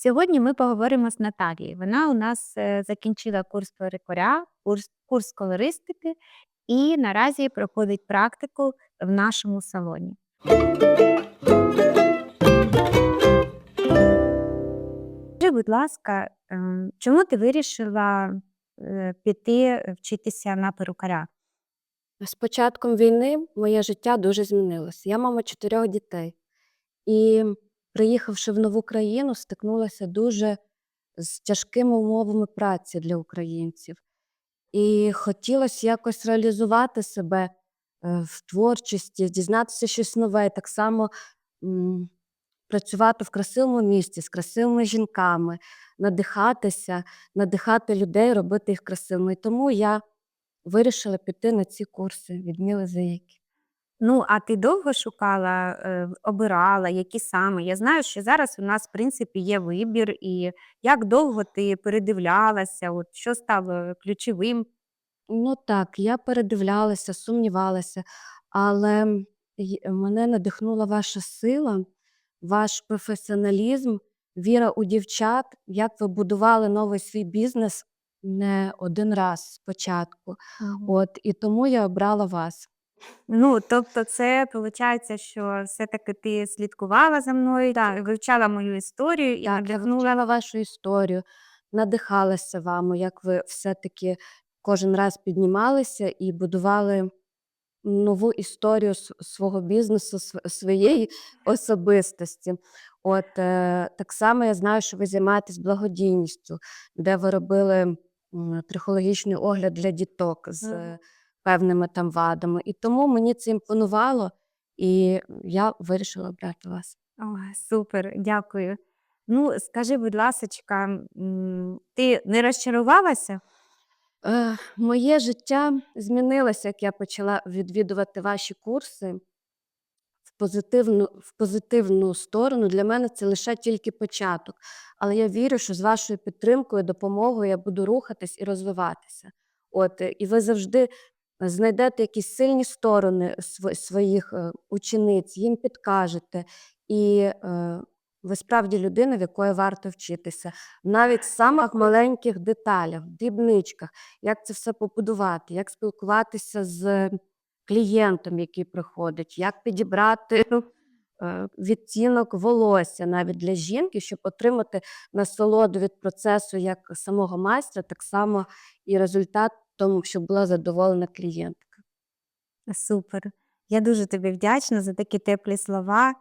Сьогодні ми поговоримо з Наталією. Вона у нас е, закінчила курс перекоря, курс, курс колористики і наразі проходить практику в нашому салоні. Скажи, будь ласка, ем, чому ти вирішила е, піти вчитися на перукаря? З початком війни моє життя дуже змінилося. Я мама чотирьох дітей. І приїхавши в нову країну, стикнулася дуже з тяжкими умовами праці для українців. І хотілося якось реалізувати себе е, в творчості, дізнатися щось нове, так само м, працювати в красивому місті з красивими жінками, надихатися, надихати людей, робити їх красивими. І тому я вирішила піти на ці курси від Міли Заїки. Ну, а ти довго шукала, е, обирала, які саме? Я знаю, що зараз у нас, в принципі, є вибір, і як довго ти передивлялася, от що стало ключовим? Ну так, я передивлялася, сумнівалася, але й- мене надихнула ваша сила, ваш професіоналізм, віра у дівчат, як ви будували новий свій бізнес не один раз спочатку. От і тому я обрала вас. Ну, тобто, це виходить, що все-таки ти слідкувала за мною, Так. вивчала мою історію і Так, я надихнула. вивчала вашу історію, надихалася вами, як ви все-таки кожен раз піднімалися і будували нову історію с- свого бізнесу, св- своєї особистості. От е, так само я знаю, що ви займаєтесь благодійністю, де ви робили м, трихологічний огляд для діток з Мгм. Певними там вадами. І тому мені це імпонувало, і я вирішила обрати вас. Ой, супер, дякую. Ну, скажи, будь ласочка, ти не розчарувалася? Е, моє життя змінилося, як я почала відвідувати ваші курси в позитивну, в позитивну сторону. Для мене це лише тільки початок. Але я вірю, що з вашою підтримкою, допомогою я буду рухатись і розвиватися. От, і ви завжди знайдете якісь сильні сторони своїх е, учениць, їм підкажете. І е, ви справді людина, в якої варто вчитися. Навіть в самих маленьких деталях, дрібничках, як це все побудувати, як спілкуватися з клієнтом, який приходить, як підібрати е, відтінок волосся навіть для жінки, щоб отримати насолоду від процесу як самого майстра, так само і результат тому, щоб була задоволена клієнтка. Супер. Я дуже тобі вдячна за такі теплі слова.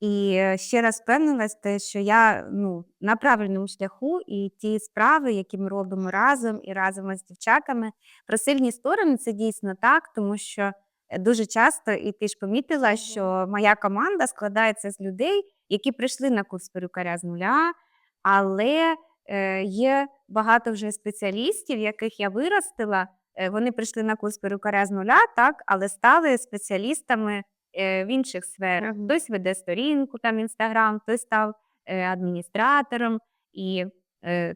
І е, ще раз впевнилась, те, що я ну, на правильному шляху, і ті справи, які ми робимо разом і разом з дівчатами, про сильні сторони це дійсно так, тому що е, дуже часто, і ти ж помітила, що моя команда складається з людей, які прийшли на курс перукаря з нуля, але є багато вже спеціалістів, яких я виростила. Е, Вони прийшли на курс перукаря з нуля, так, але стали спеціалістами е, в інших сферах. Хтось веде сторінку там інстаграм, хтось став е, адміністратором. І е,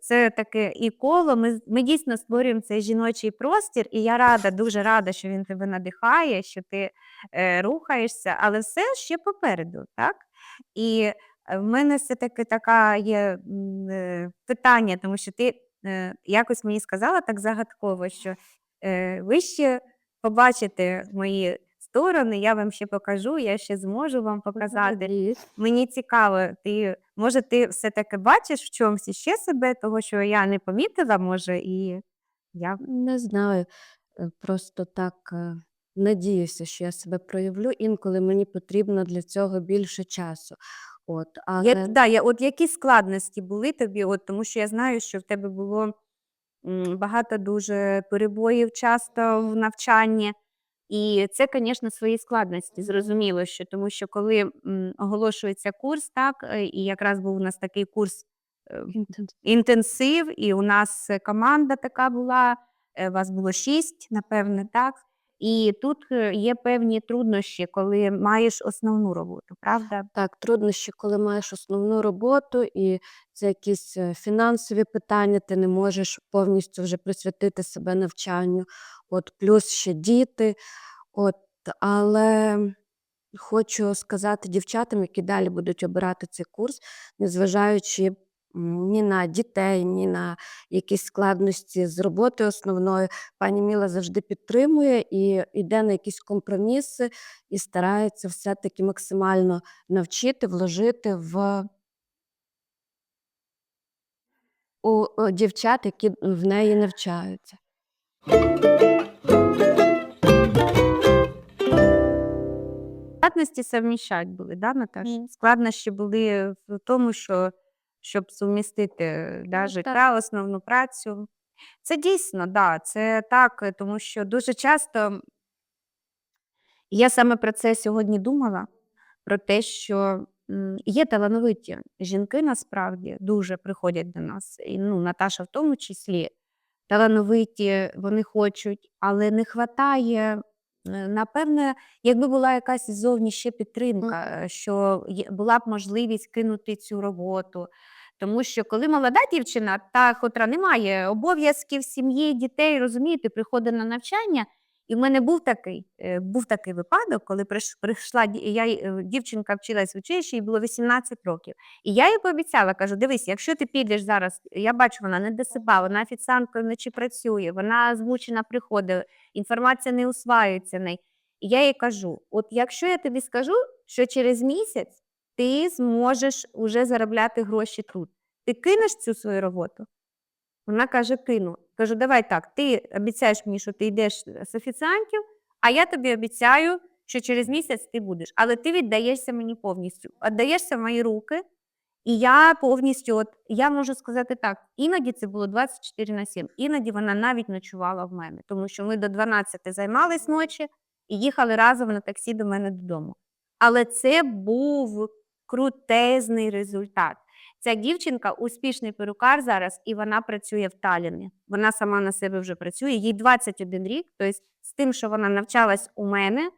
це таке і коло. Ми, ми дійсно створюємо цей жіночий простір, і я рада, дуже рада, що він тебе надихає, що ти е, рухаєшся, але все ще попереду, так? І е, в мене все-таки така є е, питання, тому що ти е, якось мені сказала так загадково, що е, ви ще побачите мої сторони, я вам ще покажу, я ще зможу вам показати. Мені цікаво, ти може, ти все-таки бачиш в чомусь іще себе, того, що я не помітила, може, і я Не знаю. е, Просто так е, надіюся, що я себе проявлю. Інколи мені потрібно для цього більше часу. От, Я, але да, я, от які складності були тобі, от, тому що я знаю, що в тебе було м, багато дуже перебоїв часто в навчанні. І це, звісно, свої складності, зрозуміло, що тому що коли м, оголошується курс, так, е, і якраз був у нас такий курс е, інтенсив, і у нас е, команда така була, е, вас було шість, напевне, так. І тут е, є певні труднощі, коли маєш основну роботу, правда? так, труднощі, коли маєш основну роботу, і це якісь е, фінансові питання, ти не можеш повністю вже присвятити себе навчанню. От, плюс ще діти. От, але хочу сказати дівчатам, які далі будуть обирати цей курс, незважаючи ні на дітей, ні на якісь складності з роботи основною. Пані Міла завжди підтримує і йде на якісь компроміси і старається все-таки максимально навчити, вложити в у, дівчат, які в неї навчаються. Складності совміщать були, да, Наташа? Складнощі були в тому, що щоб сумістити да, Ну, життя, так. основну працю. Це дійсно, да, це так, е, тому що дуже часто я саме про це сьогодні думала, про те, що є талановиті жінки насправді дуже приходять до нас, і ну, Наташа в тому числі. Талановиті, вони хочуть, але не вистачає, напевне, якби була якась ззовні ще підтримка, е, що є- була б можливість кинути цю роботу. Тому що коли молода дівчина, та, котра не має обов'язків сім'ї, дітей, розумієте, приходить на навчання. І в мене був такий, е, був такий випадок, коли прийшла я, е, дівчинка вчилась в училищі, їй було 18 років. І я їй пообіцяла, кажу: дивись, якщо ти підеш зараз, я бачу, вона не досипає, вона офіціанткою вночі працює, вона змучена приходить, інформація не усваюється в. І я їй кажу: от якщо я тобі скажу, що через місяць ти зможеш уже заробляти гроші тут, ти кинеш цю свою роботу? Вона каже: кину. Кажу, давай так, ти обіцяєш мені, що ти йдеш з офіціантів, а я тобі обіцяю, що через місяць ти будеш. Але ти віддаєшся мені повністю. Віддаєшся в мої руки, і я повністю, от я можу сказати так, іноді це було 24 на 7, іноді вона навіть ночувала в мене, тому що ми до 12 займались ночі і їхали разом на таксі до мене додому. Але це був крутезний результат. Ця дівчинка успішний перукар зараз, і вона працює в Таліні. Вона сама на себе вже працює. Їй 21 рік. Тобто, з тим, що вона навчалась у мене,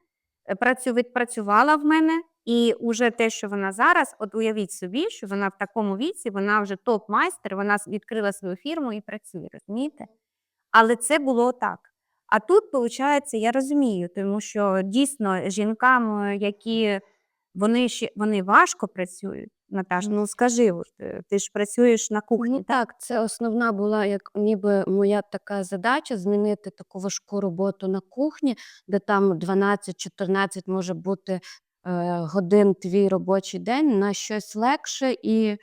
е, працю, відпрацювала в мене, і уже те, що вона зараз, от уявіть собі, що вона в такому віці, вона вже топ-майстер, вона відкрила свою фірму і працює, розумієте? Але це було так. А тут, виходить, я розумію, тому що дійсно жінкам, е, які вони ще вони важко працюють. Наташ, ну скажи, ти ж працюєш на кухні. Ну, так, це основна була як ніби моя така задача змінити таку важку роботу на кухні, де там 12-14 може бути е, годин твій робочий день на щось легше і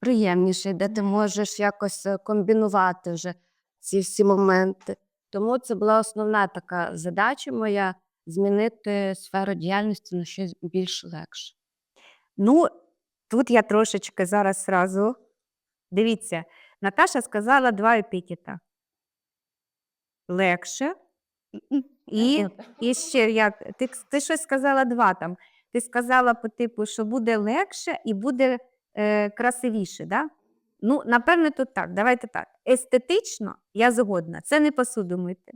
приємніше, де ти можеш якось е, комбінувати вже ці всі моменти. Тому це була основна така задача моя змінити сферу діяльності на щось більш легше. Ну, тут я трошечки зараз зразу. Дивіться, Наташа сказала два епітета. Легше. І, і ще як ти, ти щось сказала два там. Ти сказала по типу, що буде легше і буде е, красивіше, да? Ну, напевне, тут так. Давайте так. Естетично я згодна. Це не посуду мити.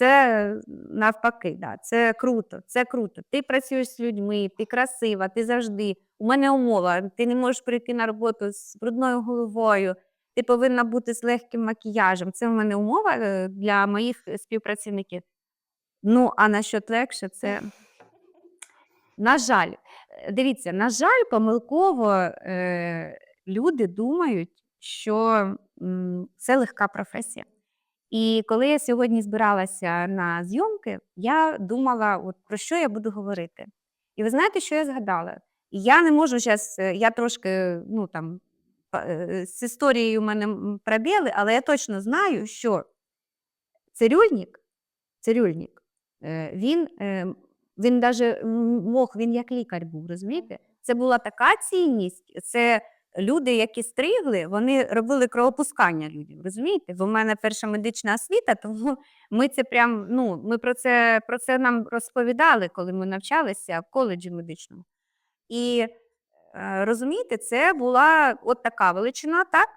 Це навпаки, да. це круто, це круто. Ти працюєш з людьми, ти красива, ти завжди. У мене умова, ти не можеш прийти на роботу з брудною головою, ти повинна бути з легким макіяжем. Це в мене умова е, для моїх співпрацівників. Ну, а насчет легше, це. На жаль, Е, дивіться, на жаль, помилково е, люди думають, що м, це легка професія. І коли я сьогодні збиралася на зйомки, я думала, от про що я буду говорити. І ви знаєте, що я згадала? Я не можу зараз, я трошки, ну там, е, з історією у мене пробіли, але я точно знаю, що цирюльник, цирюльник е, він, е, він навіть мог, він як лікар був, розумієте? Це була така цінність. Це люди, які стригли, вони робили кровопускання людям. Розумієте? Бо в мене перша медична освіта, тому ми це прям, ну, ми про це, про це нам розповідали, коли ми навчалися в коледжі медичному. І е, розумієте, це була от така величина, так?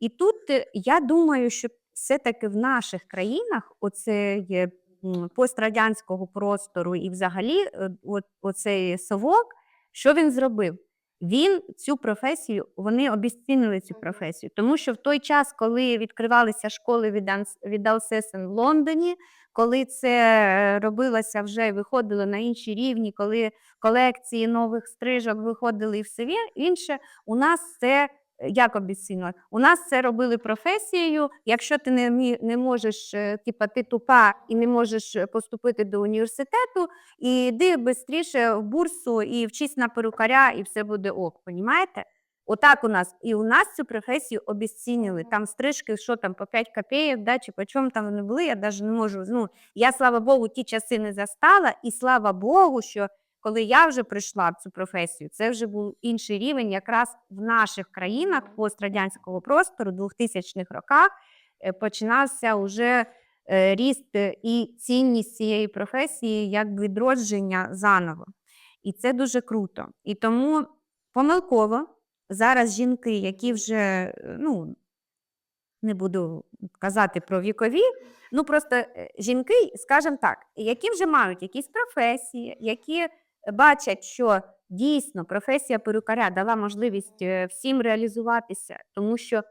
І тут е, я думаю, що все-таки в наших країнах оце є пострадянського простору і взагалі е, оцей совок, що він зробив? Він цю професію, вони обіцінили цю професію. Тому що в той час, коли відкривалися школи від, Анс- від Алсесен в Лондоні, коли це е, робилося вже виходило на інші рівні, коли колекції нових стрижок виходили і все інше, у нас це як обіцінили? У нас це робили професією. Якщо ти не, не можеш, е, типа ти тупа і не можеш е, поступити до університету, і йди швидше в бурсу і вчись на перукаря, і все буде ок. Понімаєте? Отак у нас. І у нас цю професію обіцінили. Там стрижки, що там по 5 копійок, да, чи по чому там вони були, я навіть не можу. Ну, я, слава Богу, ті часи не застала, і слава Богу, що коли я вже прийшла в цю професію, це вже був інший рівень, якраз в наших країнах пострадянського простору, 2000-х роках, е, починався вже е, ріст е, і цінність цієї професії як відродження заново. І це дуже круто. І тому помилково зараз жінки, які вже, ну, не буду казати про вікові, ну просто жінки, скажімо так, які вже мають якісь професії, які бачать, що дійсно професія перукаря дала можливість е, всім реалізуватися, тому що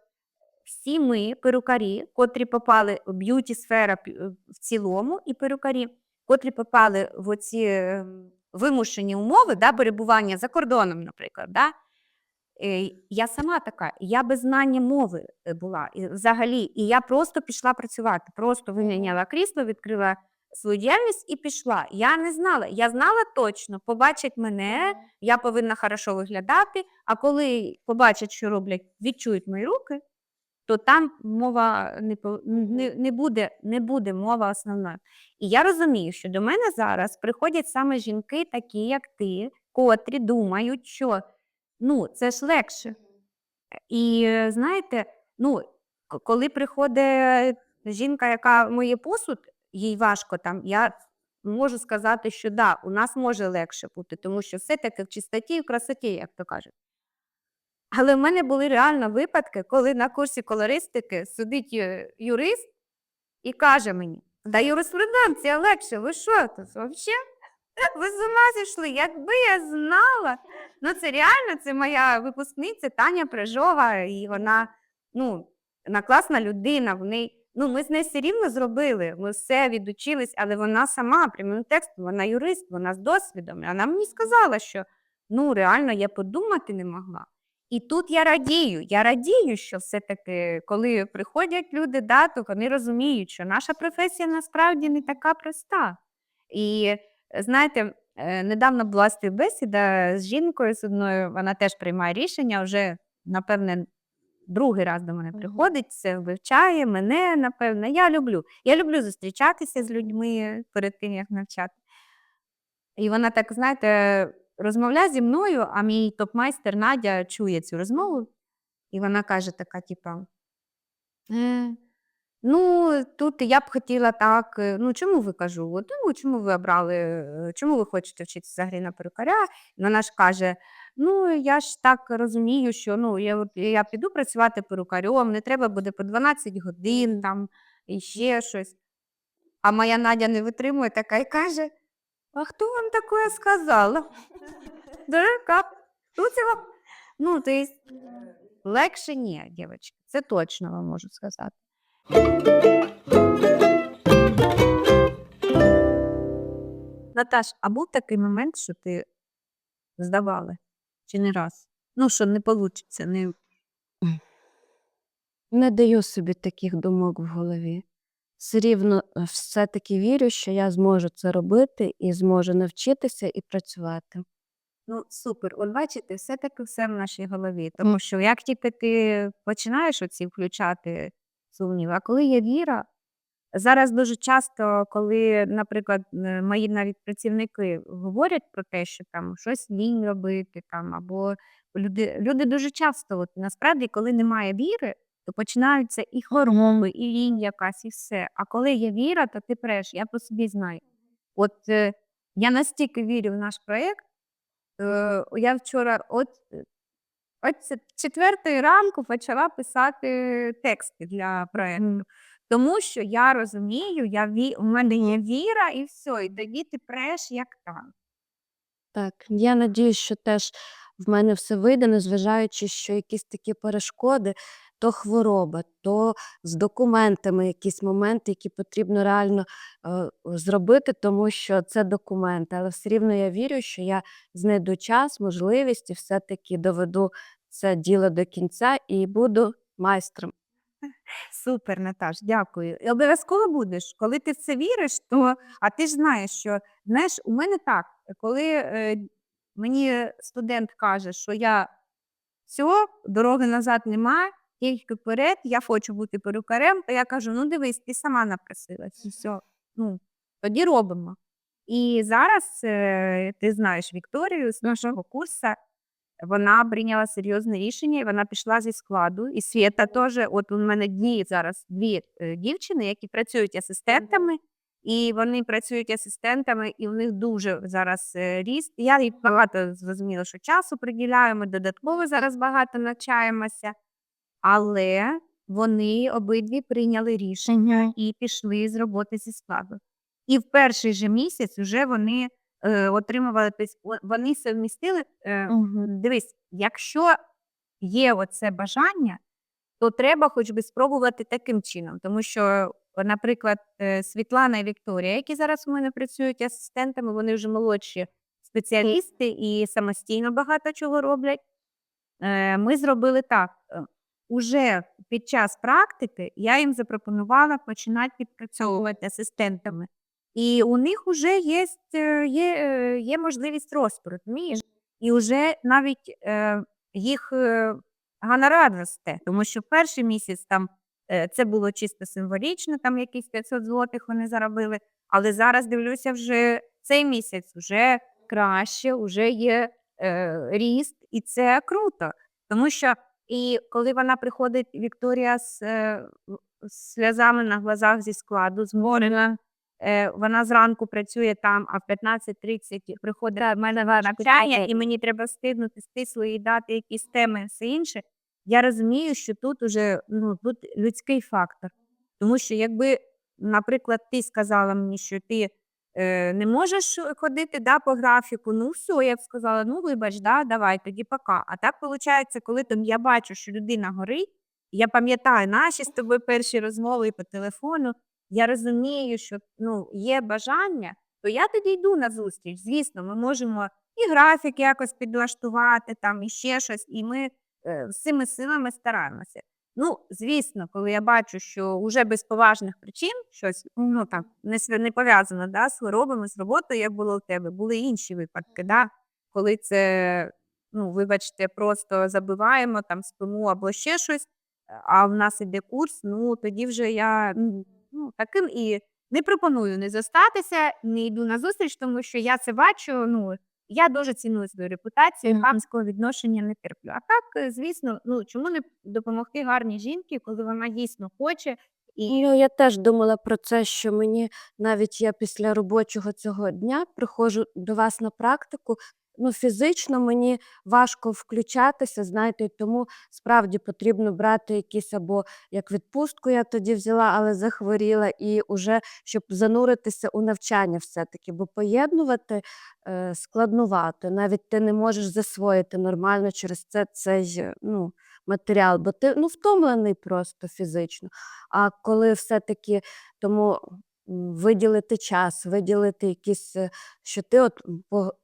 всі ми, перукарі, котрі попали в б'юті сфера е, в цілому, і перукарі, котрі попали в оці е, вимушені умови да, перебування за кордоном, наприклад. Да, Я сама така, я без знання мови була і взагалі, і я просто пішла працювати, просто виміняла крісло, відкрила свою діяльність і пішла. Я не знала, я знала точно, побачать мене, я повинна хорошо виглядати. А коли побачать, що роблять, відчують мої руки, то там мова не, не, не, буде, не буде мова основною. І я розумію, що до мене зараз приходять саме жінки, такі як ти, котрі думають, що ну, це ж легше. І знаєте, ну, коли приходить жінка, яка миє посуд, їй важко там, я можу сказати, що да, у нас може легше бути, тому що все-таки в чистоті і в красоті, як то кажуть. Але в мене були реально випадки, коли на курсі колористики сидить е, юрист і каже мені: да юриспруденція легше, ви що тут взагалі? Ви з ума зійшли, якби я знала. Ну, це реально, це моя випускниця Таня Прижова, і вона ну, вона класна людина. В неї, ну, ми з нею все рівно зробили, ми все відучились, але вона сама прямим текстом, вона юрист, вона з досвідом. Вона мені сказала, що ну, реально я подумати не могла. І тут я радію. Я радію, що все-таки, коли приходять люди, да, то вони розуміють, що наша професія насправді не така проста. І знаєте, е, недавно була співбесіда з жінкою з одною, вона теж приймає рішення, вже, напевне, другий раз до мене приходить, все вивчає, мене, напевне. Я люблю. Я люблю зустрічатися з людьми перед тим, як навчати. І вона так, знаєте, розмовляє зі мною, а мій топ-майстер Надя чує цю розмову, і вона каже така, типа. «Е, Ну, тут я б хотіла так. е, Ну, чому ви кажу? От, ну, чому ви обрали, е, чому ви хочете вчитися взагалі на перукаря? І вона ж каже: ну, я ж так розумію, що ну, я, от, я піду працювати перукарем, не треба буде по 12 годин там і ще щось. А моя Надя не витримує така і каже: А хто вам таке сказала? Ну, то легше ні, дівчатки, це точно вам можу сказати. Наташ, а був такий момент, що ти здавала? Чи не раз? Ну, що не вийде, не... Не даю собі таких думок в голові. Все рівно е, все-таки вірю, що я зможу це робити і зможу навчитися і працювати. Ну, супер. От бачите, все-таки все в нашій голові. Тому що як тільки ти починаєш оці включати сумніви, а коли є віра, зараз дуже часто, коли, наприклад, е, мої навіть працівники говорять про те, що там щось лінь робити, там, або люди, люди дуже часто, от, насправді, коли немає віри, то починаються і хвороби, і лінь якась, і все. А коли є віра, то ти преш, я по собі знаю. От е, я настільки вірю в наш проєкт, Е, я вчора от, от четвертої ранку почала писати тексти для проєкту. Тому що я розумію, я ві... у мене є віра і все, і тоді ти преш як там. Так, я надіюсь, що теж в мене все вийде, незважаючи, що якісь такі перешкоди, то хвороба, то з документами якісь моменти, які потрібно реально е, зробити, тому що це документи. Але все рівно я вірю, що я знайду час, можливість і все-таки доведу це діло до кінця і буду майстром. Супер, Наташ, дякую. І обов'язково будеш. Коли ти в це віриш, то а ти ж знаєш, що знаєш, у мене так, коли е, мені студент каже, що я все, дороги назад немає, тільки вперед, я хочу бути перукарем, то я кажу: ну дивись, ти сама напросилась. Все, ну, тоді робимо. І зараз е, ти знаєш Вікторію з нашого курсу. Вона прийняла серйозне рішення, і вона пішла зі складу. І Свєта теж, от у мене дні зараз дві е, дівчини, які працюють асистентами, і вони працюють асистентами, і у них дуже зараз е, ріст. Я їй багато зрозуміла, що часу приділяю, ми додатково зараз багато навчаємося, але вони обидві прийняли рішення і пішли з роботи зі складу. І в перший же місяць вже вони е, отримували, тобто вони совмістили. Е, Дивись, якщо є оце бажання, то треба хоч би спробувати таким чином. Тому що, наприклад, е, Світлана і Вікторія, які зараз у мене працюють асистентами, вони вже молодші спеціалісти і самостійно багато чого роблять. Ми зробили так. Уже під час практики я їм запропонувала починати підпрацьовувати асистентами. І у них вже є, є, е, є можливість розумієш? І вже навіть е, їх е, гонорар росте, тому що перший місяць там е, це було чисто символічно, там якісь 500 злотих вони заробили. Але зараз дивлюся, вже цей місяць вже краще, вже є е, ріст, і це круто. Тому що і коли вона приходить, Вікторія з, е, сльозами на глазах зі складу, зморена, е, вона зранку працює там, а в 15.30 приходить в мене навчання, і мені треба встигнути стисло і дати якісь теми і все інше. Я розумію, що тут уже ну, тут людський фактор. Тому що якби, наприклад, ти сказала мені, що ти е, не можеш ходити да, по графіку, ну все, я б сказала, ну вибач, да, давай, тоді пока. А так виходить, коли там я бачу, що людина горить, я пам'ятаю наші з тобою перші розмови по телефону, я розумію, що ну, є бажання, то я тоді йду на зустріч. Звісно, ми можемо і графік якось підлаштувати, там, і ще щось, і ми е, всіми силами стараємося. Ну, звісно, коли я бачу, що вже без поважних причин щось ну, так, не, не пов'язано да, з хворобами, з роботою, як було у тебе, були інші випадки, да, коли це, ну, вибачте, просто забиваємо, там, спимо або ще щось, а в нас іде курс, ну тоді вже я ну, таким і не пропоную не зостатися, не йду на зустріч, тому що я це бачу. Ну, я дуже ціную свою репутацію, хамського відношення не терплю. А так, звісно, ну чому не допомогти гарній жінці, коли вона дійсно хоче. І Ну, я теж думала про це, що мені навіть я після робочого цього дня приходжу до вас на практику. Ну, фізично мені важко включатися, знаєте, тому справді потрібно брати якісь або як відпустку я тоді взяла, але захворіла, і уже щоб зануритися у навчання все-таки, бо поєднувати е, складнувато. Навіть ти не можеш засвоїти нормально через це цей ну, матеріал, бо ти ну, втомлений просто фізично. А коли все-таки тому виділити час, виділити якісь, е, що ти от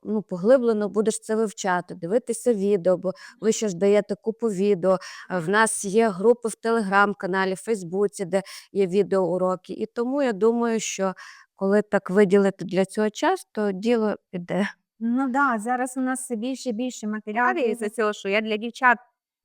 ну, поглиблено будеш це вивчати, дивитися відео, бо ви ще ж даєте купу відео. Е, В нас є групи в телеграм-каналі, Фейсбуці, де є відеоуроки. І тому я думаю, що коли так виділити для цього час, то діло піде. Ну да, зараз у нас все більше і більше матеріалів із-за цього, що я для дівчат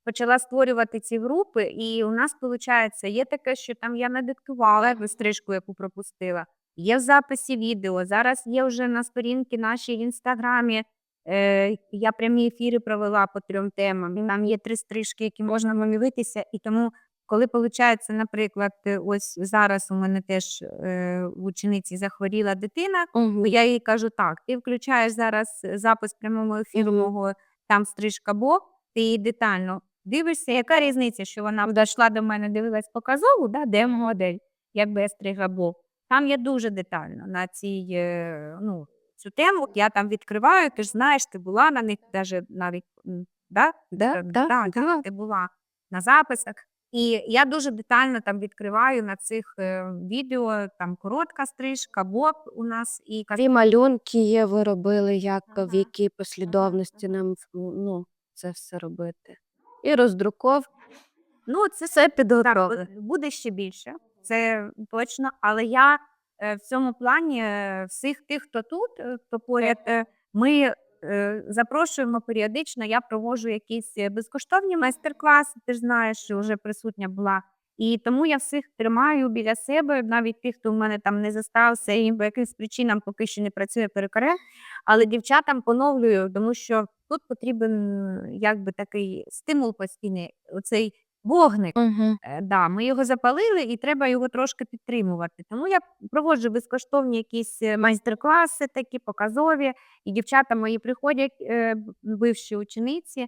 почала створювати ці групи, і у нас виходить, є таке, що там я надиктувала якусь стрижку, яку пропустила. Є в записі відео. Зараз є вже на сторінки нашій в інстаграмі. Е, я прямі ефіри провела по трьом темам. Там є три стрижки, які можна помілитися. І тому, коли виходить, наприклад, ось зараз у мене теж е, в учениці захворіла дитина, Бо я їй кажу так: ти включаєш зараз запис прямого ефіру мого там стрижка Бо, ти її детально дивишся, яка різниця, що вона дійшла до мене, дивилась показову, да, демо-модель, якби я стригла. Там я дуже детально на цій, е, ну, цю тему. Я там відкриваю, ти ж знаєш, ти була на них, навіть м, да? Да, Е, да, да, да. ти була на записах. І я дуже детально там відкриваю на цих е, відео там коротка стрижка, боб у нас і Дві малюнки є, ви робили, як Ага. в якій послідовності нам ну, це все робити. І роздруков. Ну, це Все підготовлено. буде ще більше, це точно. Але я е, в цьому плані е, всіх тих, хто тут, е, хто поряд, е, ми е, запрошуємо періодично. Я проводжу якісь безкоштовні майстер-класи. Ти ж знаєш, що вже присутня була. І тому я всіх тримаю біля себе, навіть тих, хто в мене там не застався і по якимсь причинам поки що не працює перекаре. Але дівчатам поновлюю, тому що тут потрібен якби такий стимул постійний, оцей вогник. Угу. Е, Да, ми його запалили і треба його трошки підтримувати. Тому я проводжу безкоштовні якісь е, майстер-класи, такі показові, і дівчата мої приходять, е, бивші учениці.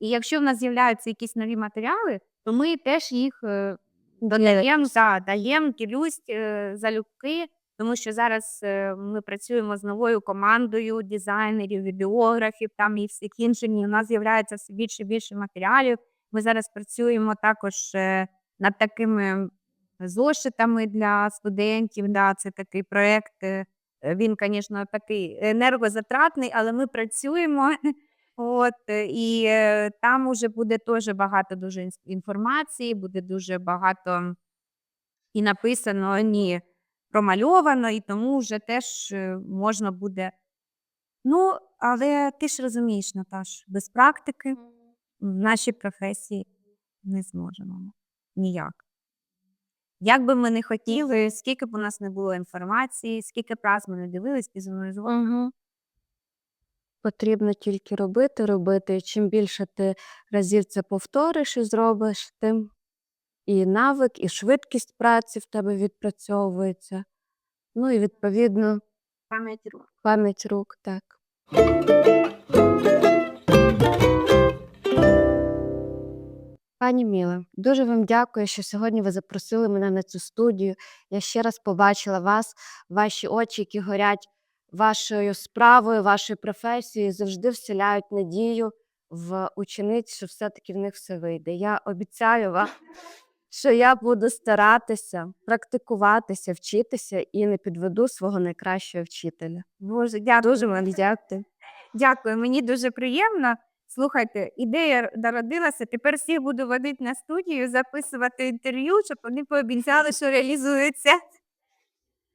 І якщо в нас з'являються якісь нові матеріали, то ми теж їх е, додаємо, да, даємо, ділюсь е, залюбки, тому що зараз е, ми працюємо з новою командою дизайнерів, відеографів там і всіх інших. і У нас з'являється все більше і більше матеріалів. Ми зараз працюємо також е, над такими зошитами для студентів. Да, це такий проєкт. е, е, Він, звісно, такий енергозатратний, але ми працюємо. От, е, і е, там уже буде теж багато дуже інформації, буде дуже багато і написано, і промальовано, і тому вже теж е, можна буде. Ну, але ти ж розумієш, Наташ, без практики в нашій професії не зможемо ніяк. Як би ми не хотіли, скільки б у нас не було інформації, скільки б раз ми не дивились, візуалізували. Угу. Потрібно тільки робити, робити. І чим більше ти разів це повториш і зробиш, тим і навик, і швидкість праці в тебе відпрацьовується. Ну і відповідно Пам'ять рук. пам'ять рук, так. Пані Міле, дуже вам дякую, що сьогодні ви запросили мене на цю студію. Я ще раз побачила вас, ваші очі, які горять вашою справою, вашою професією, завжди вселяють надію в учениць, що все-таки в них все вийде. Я обіцяю вам, що я буду старатися, практикуватися, вчитися і не підведу свого найкращого вчителя. Боже, дякую. Дуже вам дякую. Дякую, мені дуже приємно. Слухайте, ідея народилася. Тепер всіх буду водити на студію, записувати інтерв'ю, щоб вони пообіцяли, що реалізується.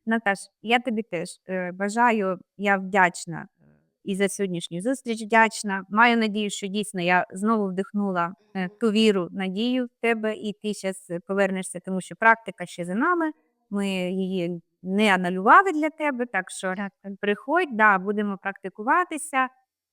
Наташ, я тобі теж е, бажаю, я вдячна е, і за сьогоднішню зустріч вдячна. Маю надію, що дійсно я знову вдихнула е, ту віру, надію в тебе, і ти зараз повернешся, тому що практика ще за нами. Ми її не анулювали для тебе, так що приходь, да, будемо практикуватися.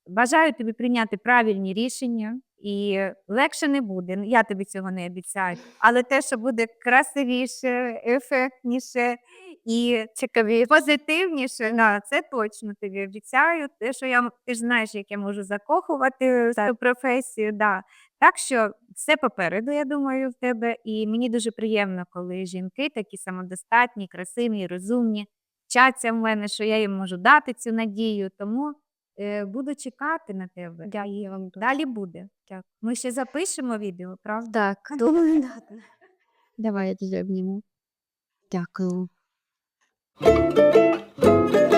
Бажаю тобі прийняти правильні рішення, і легше не буде. Я тобі цього не обіцяю. Але те, що буде красивіше, ефектніше і Цікаві. позитивніше, да, це точно тобі обіцяю. Те, що я ти ж знаєш, як я можу закохувати в цю професію. Да. Так що все попереду, я думаю, в тебе. І мені дуже приємно, коли жінки такі самодостатні, красиві, розумні, вчаться в мене, що я їм можу дати цю надію. Тому е, буду чекати на тебе. Дякую вам дуже. Далі буде. Дякую. Ми ще запишемо відео, правда? Так, добре. Давай я тебе обніму. Дякую. Música